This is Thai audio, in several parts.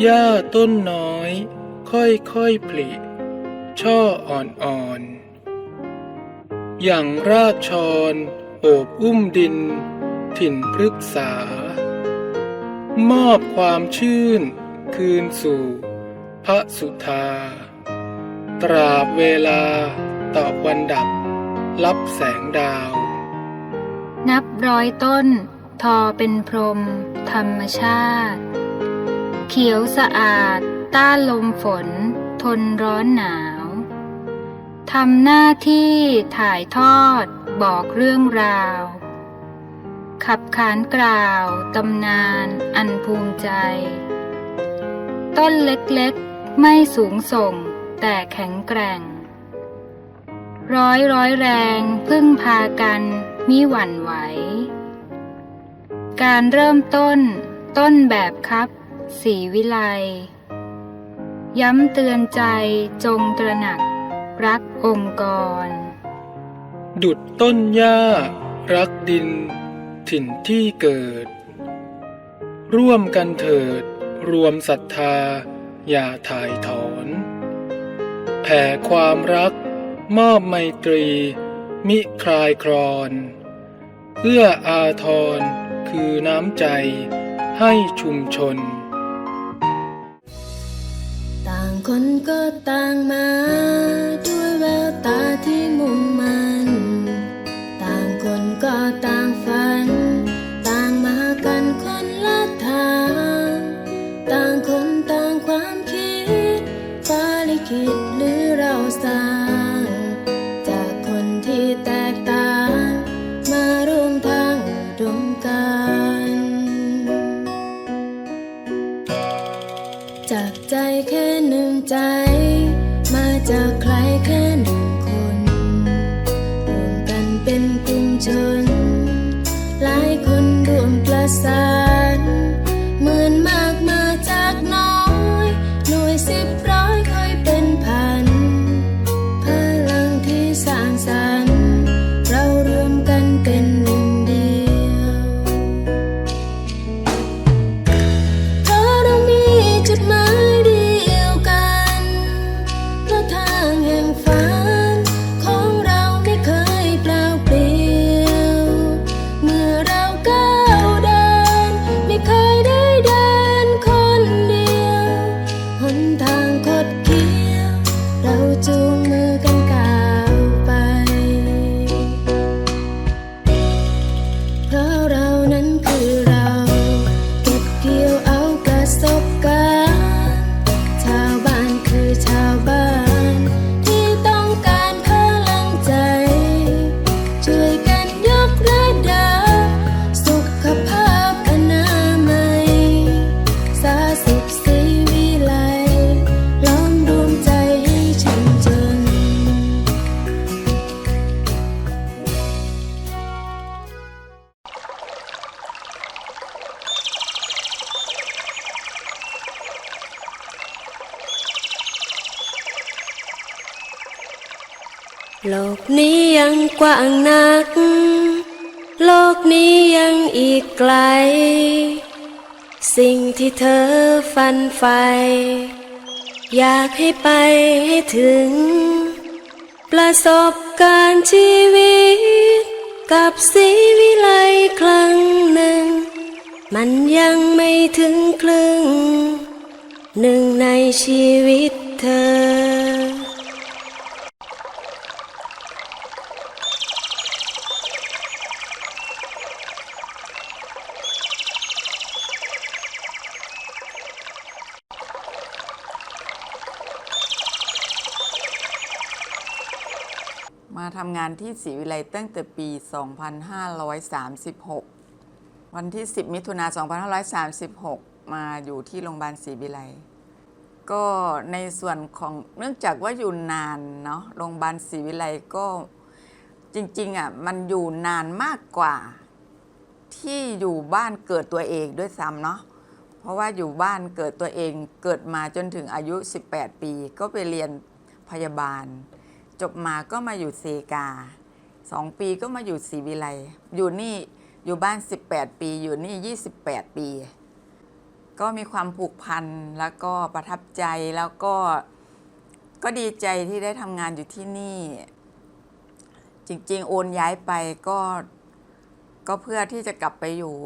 หญ้าต้นน้อย ค่อยๆผลิ ช่ออ่อนๆ อย่างรากชอนโอบอุ้มดิน ถิ่นพฤกษา มอบความชื่น คืนสู่พระสุธา ตราบเวลาตอบวันดับ รับแสงดาว นับร้อยต้น ทอเป็นพรม ธรรมชาติ เขียวสะอาด ต้านลมฝน ทนร้อนหนาว ทำหน้าที่ถ่ายทอด บอกเรื่องราว ขับขานกล่าวตำนานอันภูมิใจ ต้นเล็กๆ ไม่สูงส่ง แต่แข็งแกร่ง ร้อยร้อยแรงพึ่งพากันมิหวั่นไหว การเริ่มต้น ต้นแบบครับ สีวิไล ย้ำเตือนใจจงตระหนัก รักองค์กร ดุดต้นหญ้า รักดิน ถิ่นที่เกิด ร่วมกันเถิด รวมศรัทธา อย่าถ่ายถอน แผ่ความรัก มอบไมตรี มิคลายครอนเพื่ออาทรคือน้ำใจให้ชุมชน คนก็ต่างมา ด้วยแววตาที่มุ่งมา จากใจแค่หนึ่งใจ มาจากใครแค่หนึ่งคนรวมกันเป็นกลุ่มชน หลายคนรวมประสาน กนี้ยังกว้างนัก โลกนี้ยังอีกไกล สิ่งที่เธอฝันใฝ่อยากให้ไปให้ถึง ประสบการณ์ชีวิต กับสีวิไลครั้งหนึ่ง มันยังไม่ถึงครึ่ง หนึ่งในชีวิตเธอ ทำงานที่ศรีวิไลตั้งแต่ปี 2536 วันที่ 10 มิถุนา2536 มาอยู่ที่โรงพยาบาลศรีวิไลก็ในส่วนของเนื่องจากว่าอยู่นานเนาะโรงพยาบาลศรีวิไลก็จริงๆอะมันอยู่นานมากกว่าที่อยู่บ้านเกิดตัวเองด้วยซ้ำเนาะเพราะว่าอยู่บ้านเกิดตัวเองเกิดมาจนถึงอายุ 18 ปี ก็ไปเรียนพยาบาล จบมาก็มาอยู่เซกาสองปีก็มาอยู่ศรีวิไลอยู่นี่อยู่บ้าน 18 ปี อยู่นี่ 28 ปี ก็มีความผูกพันแล้วก็ประทับใจแล้วก็ก็ดีใจที่ได้ทำงานอยู่ที่นี่ จริง ๆ โอนย้ายไปก็ก็เพื่อที่จะกลับไปอยู่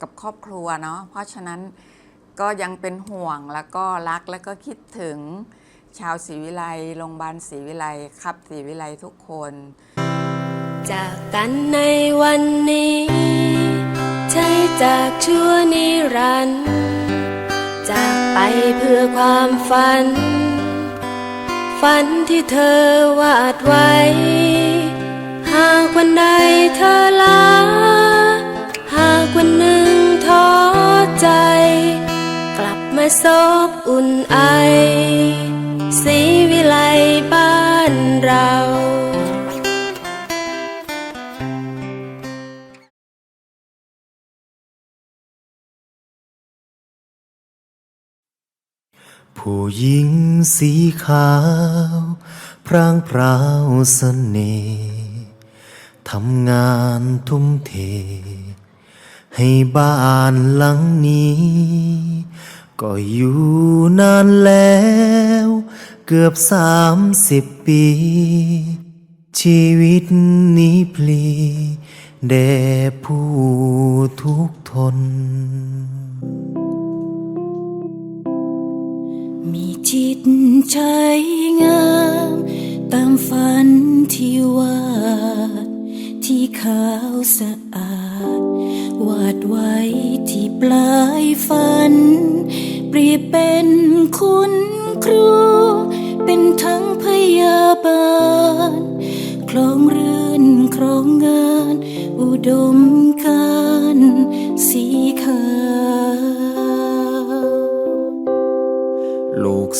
กับครอบครัวเนาะเพราะฉะนั้นก็ยังเป็นห่วงแล้วก็รักแล้วก็คิดถึง ชาวศรีวิไลโรงพยาบาลศรีวิไลครับศรีวิไลทุกคน จากกันในวันนี้ ใช่จากชั่วนิรันดร์จากไปเพื่อความฝัน ฝันที่เธอวาดไว้ หากวันใดเธอลา หากวันหนึ่งท้อใจ กลับมาซบอุ่นไอ ผู้หญิงสีขาว พรางพราวเสน่ห์ทำงานทุ่มเท ให้บ้านหลังนี้ ก็อยู่นานแล้ว เกือบสามสิบปี ชีวิตนี้พลีแด่ผู้ทุกทน มีจิตใจงาม ตามฝันที่วาดที่ขาวสะอาด วาดไว้ที่ปลายฝัน เปรียบเป็นคุณครู เป็นทั้งพยาบาลคลองเรือนครองงาน อุดม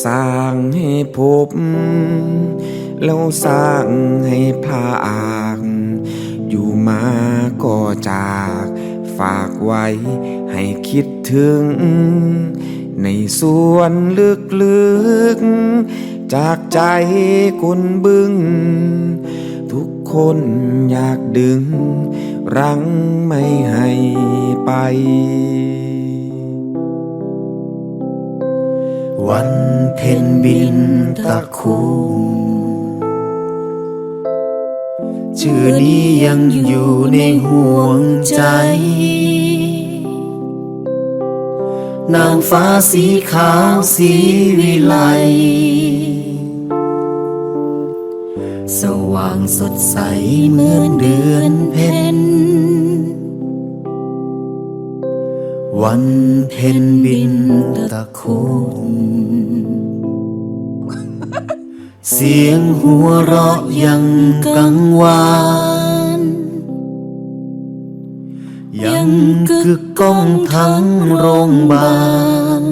สร้างให้พบ แล้วสร้างให้พลากอยู่มาก็จาก ฝากไว้ให้คิดถึง ในส่วนลึกๆ จากใจคนบึงทุกคนอยากดึง รั้งไม่ให้ไป วันเพ็ญบินตะคุมชื่อนี้ยังอยู่ในห่วงใจ นางฟ้าสีขาวสีวิไล สว่างสดใสเหมือนเดือนเพ็ญ วันเพ็ญบินตะคุมเสียงหัวเราะยังกังวาน ยังกึกก้องทั้งโรงบาล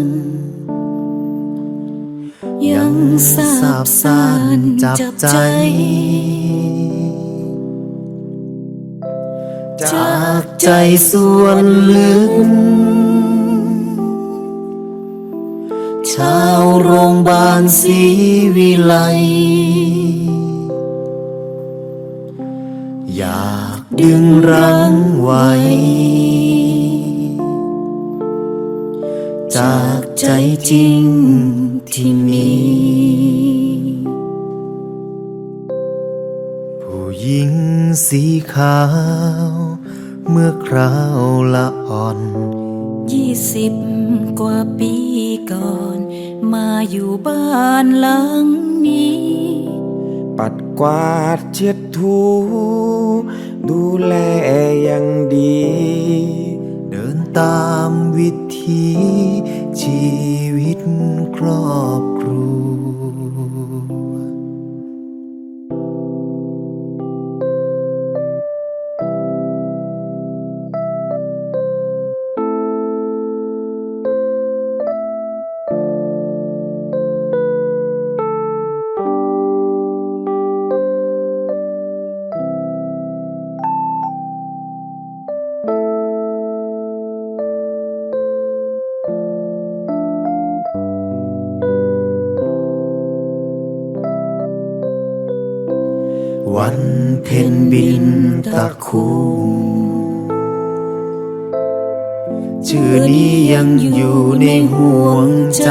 ยังสาบสานจับใจ จากใจส่วนลึก ชาวโรงพยาบาลศรีวิไล อยากดึงรั้งไว้ จากใจจริงที่มี ผู้หญิงสีขาว เมื่อคราวละอ่อนยี่สิบกว่าปีก่อน มาอยู่บ้านหลังนี้ ปัดกวาดเช็ดถู ดูแลอย่างดี เดินตามวิถีชีวิตครอบครัว เพ็ญบินตะคุมชื่อนี้ยังอยู่ในห่วงใจ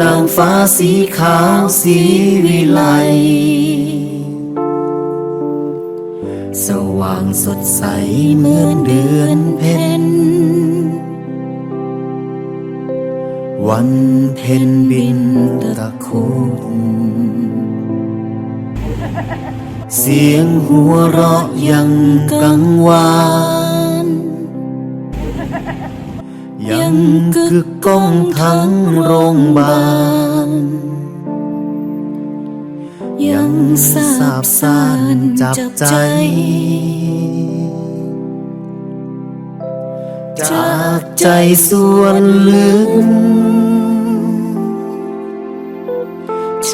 นางฟ้าสีขาวสีวิไล สว่างสดใสเหมือนเดือนเพ็ญวันเพ็ญบินตะคุน เสียงหัวเราะยังกังวาน ยังกึกก้องทั้งโรงบาล ยังสาบบซ่านจับใจใจ จากใจส่วนลึก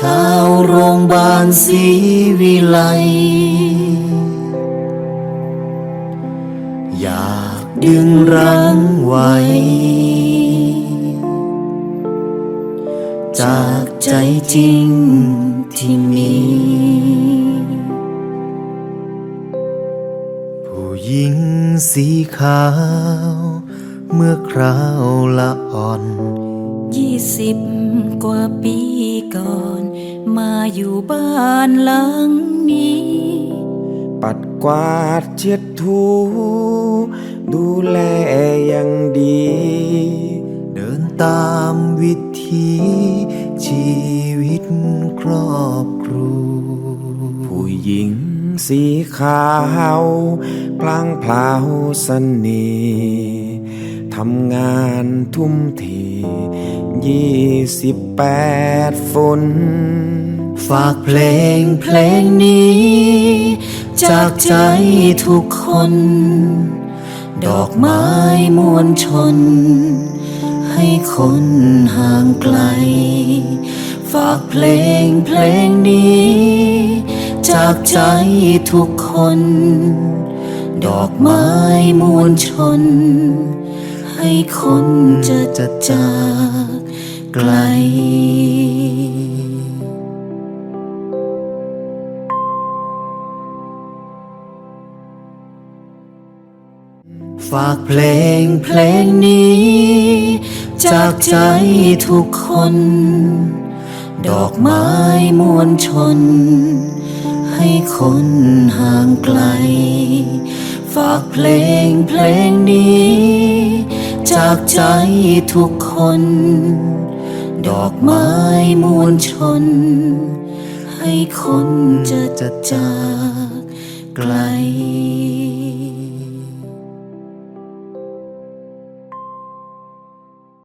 ชาวโรงพยาบาลศรีวิไล อยากดึงรั้งไว้ จากใจจริงที่มี ผู้หญิงสีขาว เมื่อคราวละอ่อน ยี่สิบกว่าปีก่อน มาอยู่บ้านหลังนี้ ปัดกวาดเช็ดถู ดูแลอย่างดี เดินตามวิถีชีวิตครอบครัวผู้หญิงสีขาวพลางพลาวสน่ห์ทำงานทุ่มเท ยี่สิบแปดฝน ฝากเพลงเพลงนี้ จากใจทุกคน ดอกไม้มวลชน ให้คนห่างไกล ฝากเพลงเพลงนี้ จากใจทุกคน ดอกไม้มวลชน ให้คนจะจะจาก ไกล ฝากเพลงเพลงนี้ จากใจทุกคน ดอกไม้มวลชน ให้คนห่างไกล ฝากเพลงเพลงนี้ จากใจทุกคน ดอกไม้มวลชน ให้คนจะจะจากไกล